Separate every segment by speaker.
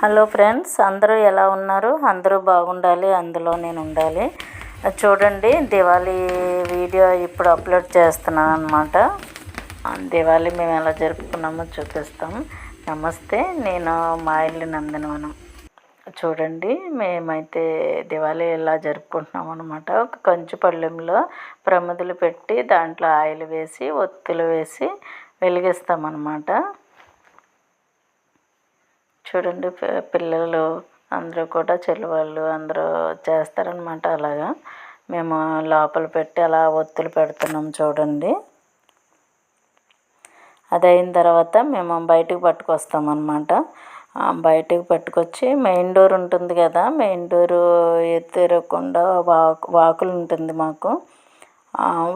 Speaker 1: Hello friends అందరూ ఎలా ఉన్నారు? అందరూ బాగుండాలి అందులో నేను ఉండాలి. చూడండి దివాళీ వీడియో ఇప్పుడు అప్లోడ్ చేస్తున్నాను అనమాట దివాళీ మేము ఎలా జరుపుకున్నామో చూపిస్తాం. నమస్తే నేను మా ఇల్లు నందనవనం చూడండి మేమైతే దివాళీ ఎలా జరుపుకుంటున్నాం అనమాట ఒక కంచు పళ్ళెంలో ప్రమిదలు పెట్టి దాంట్లో ఆయిల్ వేసి ఒత్తులు వేసి వెలిగిస్తామన్నమాట. చూడండి పిల్లలు అందరూ కూడా చెలివాళ్ళు అందరూ చేస్తారనమాట అలాగా. మేము లోపల పెట్టి అలా ఒత్తులు పెడుతున్నాం చూడండి. అది అయిన తర్వాత మేము బయటకు పట్టుకొస్తాం అనమాట బయటకు పట్టుకొచ్చి మెయిన్ డోర్ ఉంటుంది కదా మెయిన్ డోరు ఎత్తిరకుండా వాక్ వాకులు ఉంటుంది మాకు.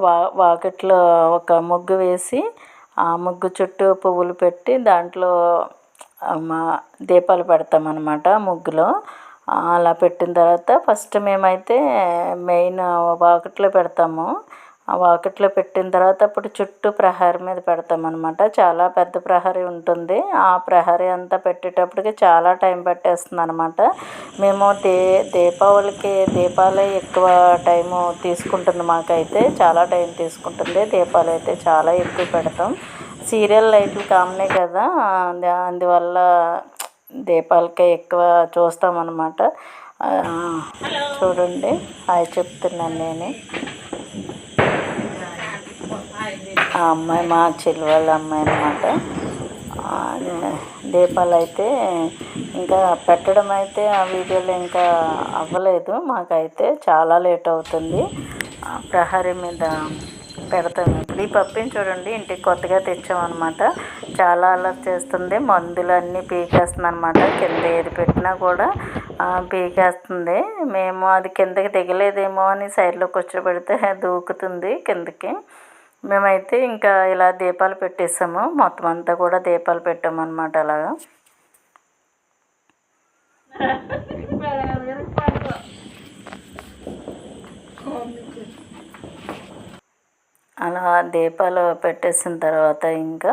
Speaker 1: వా వాకిట్లో ఒక ముగ్గు వేసి ఆ ముగ్గు చుట్టూ పువ్వులు పెట్టి దాంట్లో మా దీపాలు పెడతాం అనమాట ముగ్గులో. అలా పెట్టిన తర్వాత ఫస్ట్ మేమైతే మెయిన్ వాకిట్లో పెడతాము. ఆ వాకిట్లో పెట్టిన తర్వాత అప్పుడు చుట్టూ ప్రహరీ మీద పెడతాం అనమాట చాలా పెద్ద ప్రహరీ ఉంటుంది. ఆ ప్రహరీ అంతా పెట్టేటప్పటికి చాలా టైం పట్టేస్తుంది అనమాట మేము దే దీపావళికి దీపాలే ఎక్కువ టైము తీసుకుంటుంది మాకైతే. చాలా టైం తీసుకుంటుంది. దీపాలు అయితే చాలా ఎక్కువ పెడతాం. సీరియల్ లైట్లు కామనే కదా. అందువల్ల దీపాలకే ఎక్కువ చూస్తామన్నమాట. చూడండి. హాయ్ చెప్తున్నాను నేను. ఆ అమ్మాయి మా చెల్లి వాళ్ళ అమ్మాయి అనమాట దీపాలు అయితే ఇంకా పెట్టడం అయితే ఆ వీడియోలో ఇంకా అవ్వలేదు. మాకైతే చాలా లేట్ అవుతుంది. ప్రహరీ మీద పెడతాము ఇప్పుడు ఈ పప్పిని చూడండి ఇంటికి కొత్తగా తెచ్చామన్నమాట. చాలా అలర్ట్ చేస్తుంది. మందులు అన్నీ పీకేస్తుంది అనమాట కింద ఏది పెట్టినా కూడా పీకేస్తుంది. మేము అది కిందకి దిగలేదేమో అని సైడ్లో కూర్చోబెడితే దూకుతుంది కిందకి. మేమైతే ఇంకా ఇలా దీపాలు పెట్టేసాము. మొత్తం అంతా కూడా దీపాలు పెట్టామన్నమాట అలాగా. అలా దీపాలు పెట్టేసిన తర్వాత ఇంకా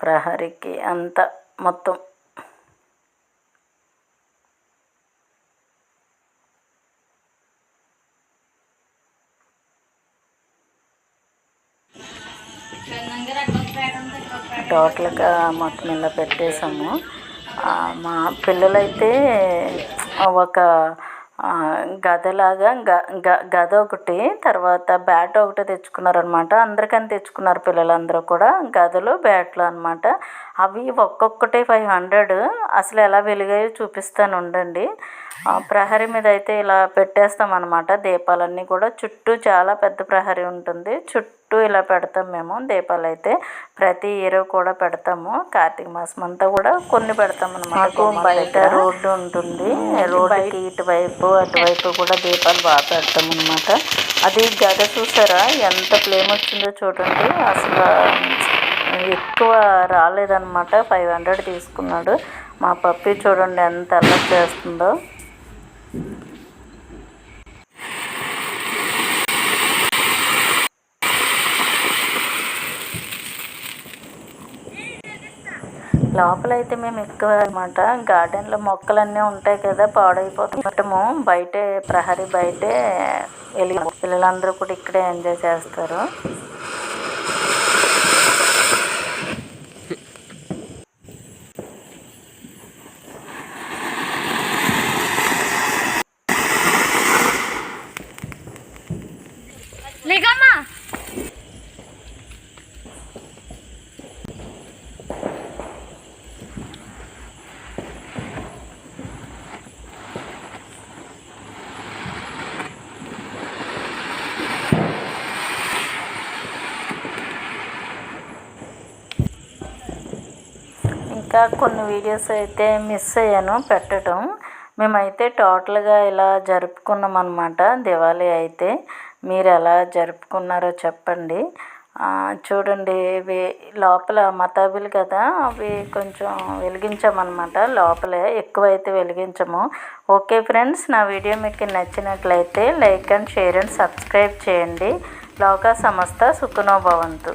Speaker 1: ప్రహరీకి అంతా మొత్తం టోటల్గా మొత్తం ఇలా పెట్టేసాము మా పిల్లలైతే ఒక గదలాగా గ గ గద ఒకటి తర్వాత బ్యాట్ ఒకటి తెచ్చుకున్నారనమాట అందరికని తెచ్చుకున్నారు పిల్లలందరూ కూడా. గదలు బ్యాట్లు అనమాట అవి ఒక్కొక్కటి ఫైవ్ హండ్రెడ్ అసలు ఎలా వెలిగాయో చూపిస్తాను ఉండండి. ప్రహరీ మీద అయితే ఇలా పెట్టేస్తాం అనమాట దీపాలన్నీ కూడా. చుట్టూ చాలా పెద్ద ప్రహరీ ఉంటుంది. చుట్టూ ఇలా పెడతాం మేము. దీపాలు అయితే ప్రతి ఇయర్ కూడా పెడతాము. కార్తీక మాసం అంతా కూడా కొన్ని పెడతాం అనమాట బయట రోడ్డు ఉంటుంది. రోడ్డుకి ఇటువైపు అటువైపు కూడా దీపాలు బాగా పెడతాం అనమాట అది గద చూసారా? ఎంత ఫ్లేమ్ వచ్చిందో చూడండి. అసలు ఎక్కువ రాలేదన్నమాట. ఫైవ్ హండ్రెడ్ తీసుకున్నాడు. మా పప్పి చూడండి ఎంత అల్లరి చేస్తుందో. లోపలైతే మేము ఎక్కువ అనమాట. గార్డెన్లో మొక్కలన్నీ ఉంటాయి కదా పాడైపోతుంటాము బయటే ప్రహరీ బయటే వెళ్ళి పిల్లలందరూ కూడా ఇక్కడే ఎంజాయ్ చేస్తారు. ఇంకా కొన్ని వీడియోస్ అయితే మిస్ అయ్యాను పెట్టడం. మేమైతే టోటల్గా ఇలా జరుపుకున్నాం అనమాట దివాళీ అయితే. మీరు ఎలా జరుపుకున్నారో చెప్పండి. చూడండి ఇవి లోపల మతాబులు కదా అవి కొంచెం వెలిగించామన్నమాట. లోపలే ఎక్కువైతే వెలిగించము. ఓకే ఫ్రెండ్స్ నా వీడియో మీకు నచ్చినట్లయితే like and share and subscribe చేయండి. లోకా సంస్థ సుఖనోభవంతు.